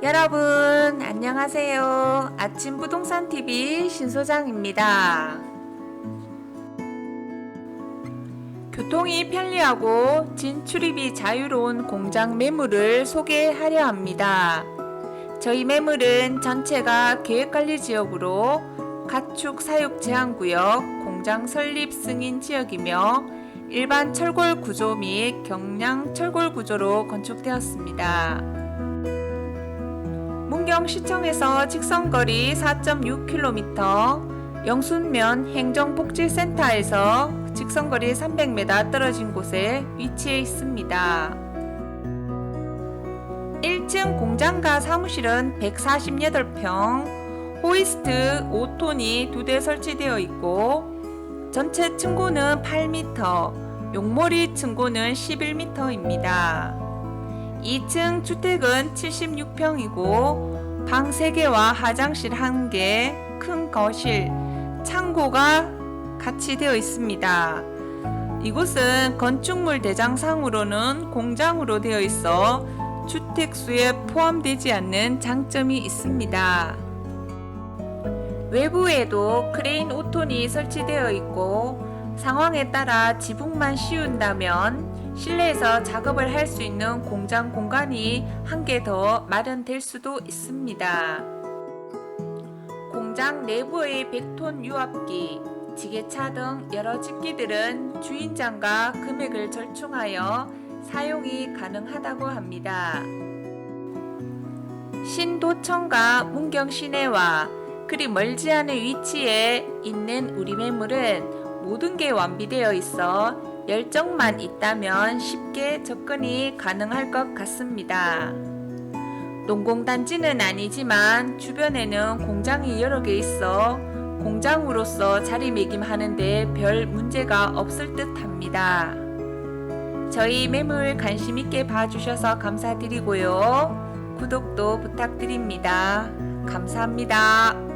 여러분 안녕하세요. 아침 부동산 TV 신소장입니다. 교통이 편리하고 진출입이 자유로운 공장 매물을 소개하려 합니다. 저희 매물은 전체가 계획관리 지역으로 가축 사육 제한 구역, 공장 설립 승인 지역이며 일반 철골 구조 및 경량 철골 구조로 건축되었습니다. 문경시청에서 직선거리 4.6km, 영순면 행정복지센터에서 직선거리 300m 떨어진 곳에 위치해 있습니다. 1층 공장과 사무실은 148평, 호이스트 5톤이 두대 설치되어 있고 전체 층고는 8m, 용머리 층고는 11m입니다. 2층 주택은 76평이고 방 3개와 화장실 1개, 큰 거실, 창고가 같이 되어 있습니다. 이곳은 건축물 대장상으로는 공장으로 되어 있어 주택수에 포함되지 않는 장점이 있습니다. 외부에도 크레인 5톤이 설치되어 있고 상황에 따라 지붕만 씌운다면 실내에서 작업을 할 수 있는 공장 공간이 한 개 더 마련될 수도 있습니다. 공장 내부의 100톤 유압기, 지게차 등 여러 집기들은 주인장과 금액을 절충하여 사용이 가능하다고 합니다. 신도청과 문경 시내와 그리 멀지 않은 위치에 있는 우리 매물은 모든 게 완비되어 있어 열정만 있다면 쉽게 접근이 가능할 것 같습니다. 농공단지는 아니지만 주변에는 공장이 여러 개 있어 공장으로서 자리매김하는데 별 문제가 없을 듯 합니다. 저희 매물 관심 있게 봐주셔서 감사드리고요. 구독도 부탁드립니다. 감사합니다.